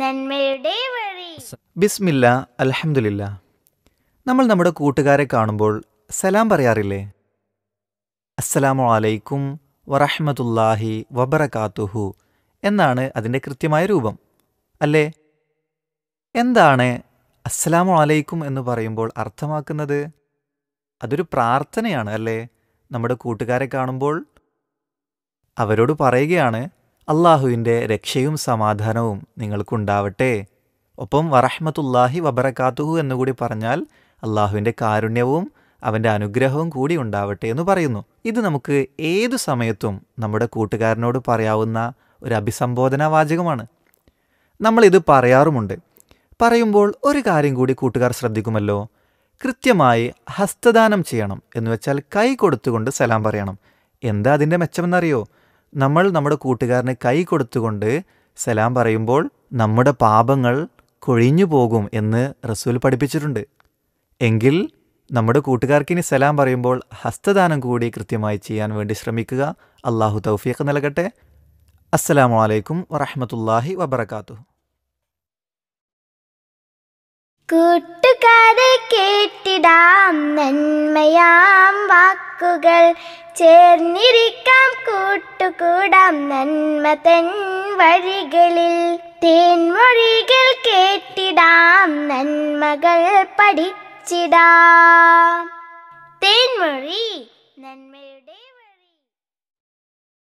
നന്മയുടെ ബിസ്മില്ല അലഹമില്ല നമ്മൾ നമ്മുടെ കൂട്ടുകാരെ കാണുമ്പോൾ സലാം പറയാറില്ലേ? അസ്സലാമു അലൈക്കും വറഹമതുല്ലാഹി വബറകാതുഹു എന്നാണ് അതിന്റെ കൃത്യമായ രൂപം അല്ലേ? എന്താണ് അസ്സലാമു അലൈക്കും എന്ന് പറയുമ്പോൾ അർത്ഥമാക്കുന്നത്? അതൊരു പ്രാർത്ഥനയാണ് അല്ലേ? നമ്മുടെ കൂട്ടുകാരെ കാണുമ്പോൾ അവരോട് പറയുകയാണ് അള്ളാഹുവിന്റെ രക്ഷയും സമാധാനവും നിങ്ങൾക്കുണ്ടാവട്ടെ. ഒപ്പം വറഹ്മത്തുല്ലാഹി വബറക്കാത്തുഹു എന്നുകൂടി പറഞ്ഞാൽ അള്ളാഹുവിന്റെ കാരുണ്യവും അവന്റെ അനുഗ്രഹവും കൂടി ഉണ്ടാവട്ടെ എന്ന് പറയുന്നു. ഇത് നമുക്ക് ഏതു സമയത്തും നമ്മുടെ കൂട്ടുകാരനോട് പറയാവുന്ന ഒരു അഭിസംബോധന വാചകമാണ്. നമ്മളിത് പറയാറുമുണ്ട്. പറയുമ്പോൾ ഒരു കാര്യം കൂടി കൂട്ടുകാർ ശ്രദ്ധിക്കുമല്ലോ. കൃത്യമായി ഹസ്തദാനം ചെയ്യണം എന്ന് വെച്ചാൽ കൈ കൊടുത്തുകൊണ്ട് സലാം പറയണം. എന്താ അതിന്റെ മെച്ചമെന്നറിയോ? നമ്മൾ നമ്മുടെ കൂട്ടുകാരന് കൈ കൊടുത്തുകൊണ്ട് സലാം പറയുമ്പോൾ നമ്മുടെ പാപങ്ങൾ കൊഴിഞ്ഞു പോകും എന്ന് റസൂൽ പഠിപ്പിച്ചിട്ടുണ്ട്. എങ്കിൽ നമ്മുടെ കൂട്ടുകാർക്കിനി സലാം പറയുമ്പോൾ ഹസ്തദാനം കൂടി കൃത്യമായി ചെയ്യാൻ വേണ്ടി ശ്രമിക്കുക. അള്ളാഹു തൗഫീഖ് നൽകട്ടെ. അസ്സലാമു അലൈക്കും വറഹമത്തല്ലാഹി വബർക്കാത്തു കൂട്ടുകാരെ കേട്ടിടാം നന്മയാം വാക്കുകൾ ചേർന്നിരിക്കാം കൂട്ടുകൂടാം നന്മ തൻ വഴികളിൽ തേൻമൊഴികൾ കേട്ടിടാം നന്മകൾ പഠിച്ചിടാം. തേൻമൊഴി നന്മ